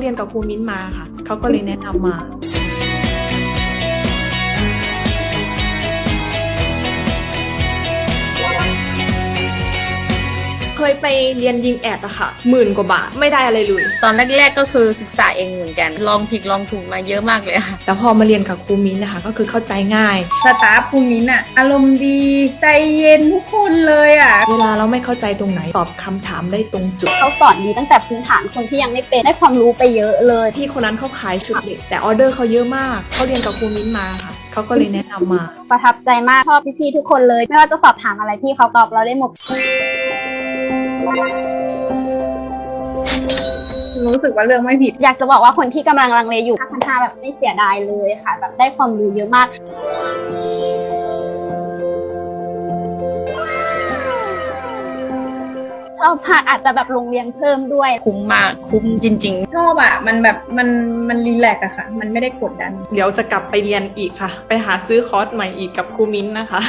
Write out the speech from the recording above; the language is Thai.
เรียนกับครูมิ้นมาค่ะ เขาก็เลยแนะนำมา เคยไปเรียนยิงแอดอะค่ะหมื่นกว่าบาทไม่ได้อะไรเลย ตอนแรกๆก็คือศึกษาเองเหมือนกัน ลองผิดลองถูกมาเยอะมากเลยค่ะ แต่พอมาเรียนกับครูมิ้นนะคะ ก็คือเข้าใจง่าย สตาฟภูมินท์อะอารมณ์ดีใจเย็นทุกคนเลยอะเวลาเราไม่เข้าใจตรงไหนตอบคำถามได้ตรงจุด เขาสอนดีตั้งแต่พื้นฐานคนที่ยังไม่เป็นได้ความรู้ไปเยอะเลย พี่คนนั้นเขาขายชุดเด็กแต่ออเดอร์เขาเยอะมากเขาเรียนกับครูมิ้นมาค่ะเขาก็เลยแนะนำมา ประทับใจมากชอบพี่ๆทุกคนเลย ไม่ว่าจะสอบถามอะไรที่เขาตอบเราได้หมด รู้สึกว่าเรื่องไม่ผิด อยากจะบอกว่าคนที่กำลังลังเลอยู่5,500แบบไม่เสียดายเลยค่ะ แบบได้ความรู้เยอะมาก ชอบมากอาจจะแบบโรงเรียนเพิ่มด้วย คุ้มมากคุ้มจริงๆชอบอะมันแบบมันมันรีแลกซ์อะค่ะ มันไม่ได้กดดัน เดี๋ยวจะกลับไปเรียนอีกค่ะ ไปหาซื้อคอร์สใหม่อีกกับครูมิ้นนะคะ